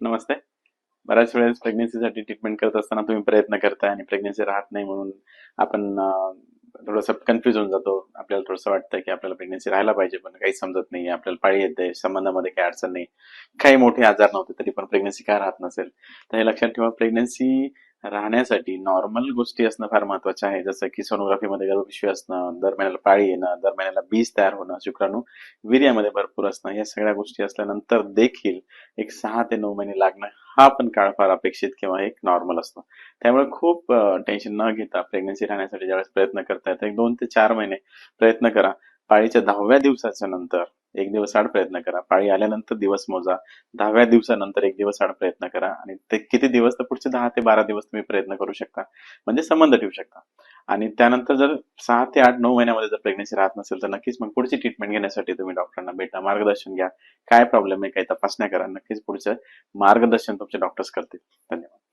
नमस्ते. बऱ्याच वेळेस प्रेग्नन्सीसाठी ट्रीटमेंट करत असताना तुम्ही प्रयत्न करताय आणि प्रेग्नन्सी राहत नाही म्हणून आपण थोडंसं कन्फ्युज होऊन जातो. आपल्याला थोडंसं वाटतं की आपल्याला प्रेग्नन्सी राहायला पाहिजे पण काही समजत नाही आपल्याला पाळी येते संबंधामध्ये काही अडचण नाही. काही मोठे आजार नव्हते तरी पण प्रेग्नन्सी काय राहत नसेल? तर हे लक्षात ठेवा प्रेग्नन्सी राहण्यासाठी नॉर्मल गोष्टी असणं फार महत्वाचं आहे. जसं की सोनोग्राफीमध्ये गर्भपिशवी असणं दर महिन्याला पाळी येणं दर महिन्याला बीज तयार होणं शुक्राणू वीर्यामध्ये भरपूर असणं या सगळ्या गोष्टी असल्यानंतर देखील एक सहा ते नऊ महिने लागणं हा पण काळ फार अपेक्षित किंवा एक नॉर्मल असतो. त्यामुळे खूप टेन्शन न घेता प्रेग्नन्सी राहण्यासाठी ज्यावेळेस प्रयत्न करताय तर एक दोन ते चार महिने प्रयत्न करा. पाळीच्या दहाव्या दिवसाच्या नंतर एक दिवस आड प्रयत्न करा. पाळी आल्यानंतर दिवस मोजा. दहाव्या दिवसानंतर एक दिवस आड प्रयत्न करा. आणि ते किती दिवस तर पुढचे दहा ते बारा दिवस तुम्ही प्रयत्न करू शकता. म्हणजे संबंध ठेवू शकता. आणि त्यानंतर जर सहा ते आठ नऊ महिन्यामध्ये जर प्रेग्नन्सी राहत नसेल तर नक्कीच मग पुढची ट्रीटमेंट घेण्यासाठी तुम्ही डॉक्टरांना भेटा. मार्गदर्शन घ्या. काय प्रॉब्लेम आहे काही तपासण्या करा. नक्कीच पुढचं मार्गदर्शन तुमचे डॉक्टर्स करतील. धन्यवाद.